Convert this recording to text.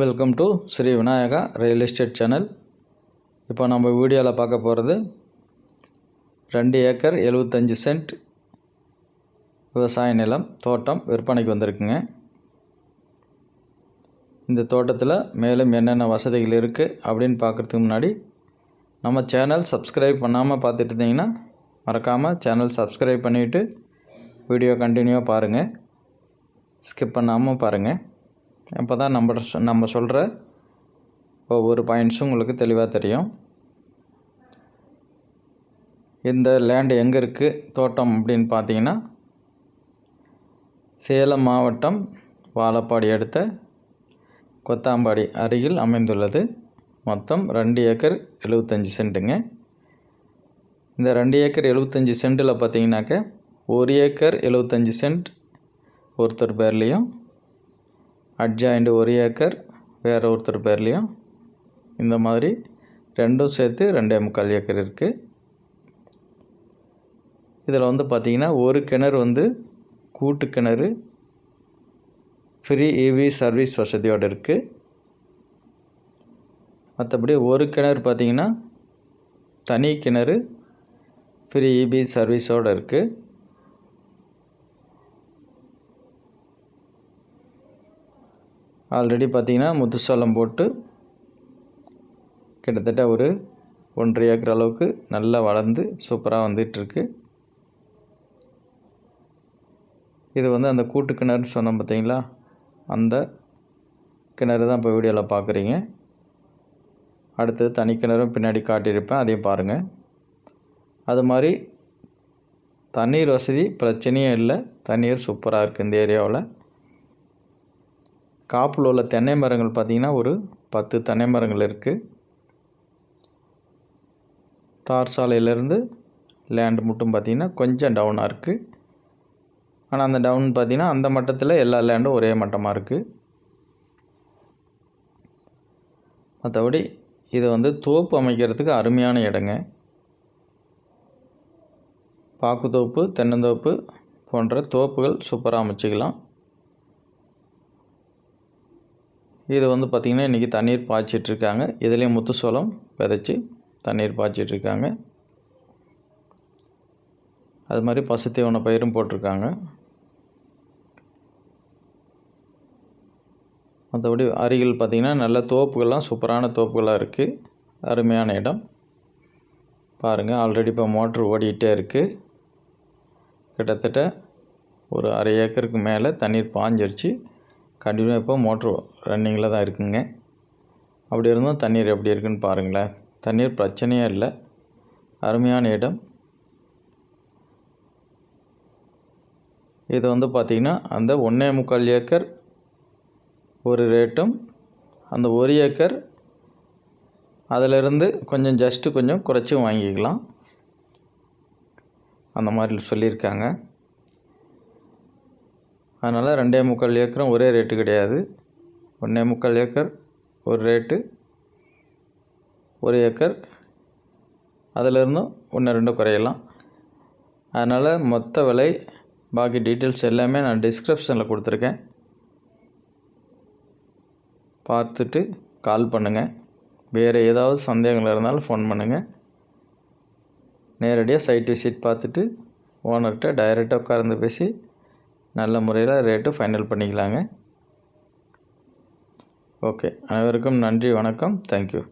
Welcome to Sri Vinayaka real estate channel இப்போ நம்ம வீடியோவில் பார்க்க போகிறது ரெண்டு ஏக்கர் எழுபத்தஞ்சி சென்ட் விவசாய நிலம் தோட்டம் விற்பனைக்கு வந்திருக்குங்க. இந்த தோட்டத்தில் மேலும் என்னென்ன வசதிகள் இருக்குது அப்படின்னு பார்க்குறதுக்கு முன்னாடி நம்ம சேனல் சப்ஸ்கிரைப் பண்ணாமல் பார்த்துட்டு இருந்தீங்கன்னா மறக்காமல் சேனல் சப்ஸ்கிரைப் பண்ணிவிட்டு வீடியோ கண்டினியூவாக பாருங்கள் ஸ்கிப் பண்ணாமல் பாருங்கள் அப்போ தான் நம்ம நம்ம சொல்கிற ஒவ்வொரு பாயிண்ட்ஸும் உங்களுக்கு தெளிவாக தெரியும். இந்த லேண்டு எங்கே இருக்குது தோட்டம் அப்படின்னு பார்த்தீங்கன்னா சேலம் மாவட்டம் வாழப்பாடி அடுத்த கொத்தாம்பாடி அருகில் அமைந்துள்ளது. மொத்தம் ரெண்டு ஏக்கர் எழுபத்தஞ்சி சென்ட்டுங்க. இந்த ரெண்டு ஏக்கர் எழுபத்தஞ்சி சென்ட்டில் பார்த்தீங்கன்னாக்க ஒரு ஏக்கர் எழுபத்தஞ்சி சென்ட் ஒருத்தர் பேர்லேயும் அட்ஜாயிண்ட் ஒரு ஏக்கர் வேறு ஒருத்தர் பேர்லேயும். இந்த மாதிரி ரெண்டும் சேர்த்து ரெண்டே முக்கால் ஏக்கர் இருக்குது இதில் வந்து பார்த்திங்கன்னா ஒரு கிணறு வந்து கூட்டு கிணறு ஃப்ரீ இவி சர்வீஸ் வசதியோடு இருக்குது மற்றபடி ஒரு கிணறு பார்த்திங்கன்னா தனி கிணறு ஃப்ரீ இபி சர்வீஸோடு இருக்குது ஆல்ரெடி பார்த்திங்கன்னா முத்துசோளம் போட்டு கிட்டத்தட்ட ஒரு ஒன்றரை ஏக்கர் அளவுக்கு நல்லா வளர்ந்து சூப்பராக வந்துட்டுருக்கு. இது வந்து அந்த கூட்டு கிணறுன்னு சொன்னோம் பார்த்தீங்களா? அந்த கிணறு தான் இப்போ வீடியோவில் பார்க்குறீங்க. அடுத்தது தனி கிணறும் பின்னாடி காட்டியிருப்பேன் அதையும் பாருங்கள் அது மாதிரி தண்ணீர் வசதி பிரச்சனையும் இல்லை. தண்ணீர் சூப்பராக இருக்குது இந்த ஏரியாவில். காப்பில் உள்ள தென்னை மரங்கள் பார்த்திங்கன்னா ஒரு பத்து தென்னை மரங்கள் இருக்குது தார் சாலையிலேருந்து லேண்டு மட்டும் பார்த்திங்கன்னா கொஞ்சம் டவுனாக இருக்குது ஆனால் அந்த டவுன் பார்த்திங்கன்னா அந்த மட்டத்தில் எல்லா லேண்டும் ஒரே மட்டமாக இருக்குது மற்றபடி இது வந்து தோப்பு அமைக்கிறதுக்கு அருமையான இடங்க. பாக்குத்தோப்பு தென்னந்தோப்பு போன்ற தோப்புகள் சூப்பராக அமைச்சிக்கலாம். இது வந்து பார்த்திங்கன்னா இன்றைக்கி தண்ணீர் பாய்ச்சிட்ருக்காங்க. இதுலேயும் முத்து சோளம் விதைச்சி தண்ணீர் பாய்ச்சிட்ருக்காங்க. அது மாதிரி பசுத்தீவன பயிரும் போட்டிருக்காங்க. மற்றபடி அருகில் பார்த்திங்கன்னா நல்ல தோப்புகள்லாம் சூப்பரான தோப்புகளாக இருக்குது அருமையான இடம். பாருங்கள் ஆல்ரெடி இப்போ மோட்ரு ஓடிக்கிட்டே இருக்குது கிட்டத்தட்ட ஒரு அரை ஏக்கருக்கு மேலே தண்ணீர் பாஞ்சிருச்சு. கண்டினியூ இப்போ மோட்ரு ரன்னிங்கில் தான் இருக்குங்க. அப்படி இருந்தும் தண்ணீர் எப்படி இருக்குன்னு பாருங்களேன். தண்ணீர் பிரச்சனையே இல்லை. அருமையான இடம். இது வந்து பார்த்திங்கன்னா அந்த ஒன்றே முக்கால் ஏக்கர் ஒரு ரேட்டும் அந்த ஒரு ஏக்கர் அதிலிருந்து கொஞ்சம் ஜஸ்ட்டு கொஞ்சம் குறைச்சும் வாங்கிக்கலாம். அந்த மாதிரி சொல்லியிருக்காங்க. அதனால் ரெண்டே முக்கால் ஏக்கரும் ஒரே ரேட்டு கிடையாது. ஒன்றே முக்கால் ஏக்கர் ஒரு ரேட்டு ஒரு ஏக்கர். அதிலிருந்தும் ஒன்று ரெண்டு குறையலாம். அதனால் மொத்த விலை பாக்கி டீட்டெயில்ஸ் எல்லாமே நான் டிஸ்கிரிப்ஷனில் கொடுத்துருக்கேன். பார்த்துட்டு கால் பண்ணுங்கள் வேறு ஏதாவது சந்தேகங்கள் இருந்தாலும் ஃபோன் பண்ணுங்கள் நேரடியாக சைட் விசிட் பார்த்துட்டு ஓனர்கிட்ட டைரெக்டாக உட்கார்ந்து பேசி நல்ல முறையில் ரேட்டு ஃபைனல் பண்ணிக்கலாங்க. ஓகே அனைவருக்கும் நன்றி வணக்கம் தேங்க்யூ.